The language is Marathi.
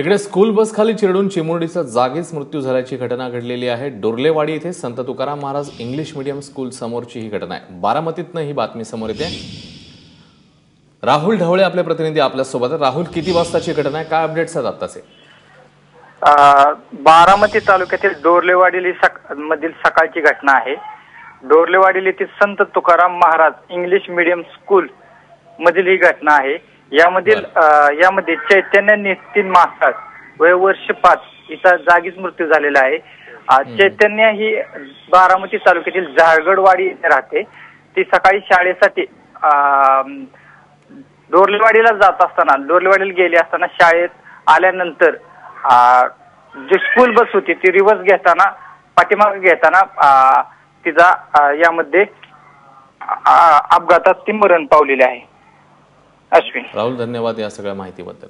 इकडे स्कूल बस खाली चिरडून चिमुरडीचा जागीच मृत्यू झाल्याची घटना घडलेली आहे. डोरलेवाडी येथे Sant Tukaram Maharaj English medium school समोरची ही घटना आहे. बारामतीतनं ही बातमी समोर येते. राहुल ढवळे आपले प्रतिनिधी आपल्यासोबत राहुल किती वाजताची घटना आहे? काय अपडेट्स आहेत आत्ताचे? बारामती तालुक्यातील डोरलेवाडी सक- मधील सकाळची घटना आहे. डोरलेवाडी येथील Sant Tukaram Maharaj English medium school मधील ही घटना आहे. यामधील यामध्ये चैतन्य नितीन मास्तर वय वर्ष पाच हिचा जागीच मृत्यू झालेला आहे. चैतन्य ही बारामती तालुक्यातील झारगडवाडी येथे राहते. ती सकाळी शाळेसाठी अ, डोरलेवाडीला जात असताना डोरलेवाडीला गेली असताना शाळेत आल्यानंतर जी स्कूल बस होती ती रिव्हर्स घेताना पाठीमागे घेताना तिचा यामध्ये अपघातात ती मरण पावलेली आहे. राहुल धन्यवाद या सगळ्या माहितीबद्दल.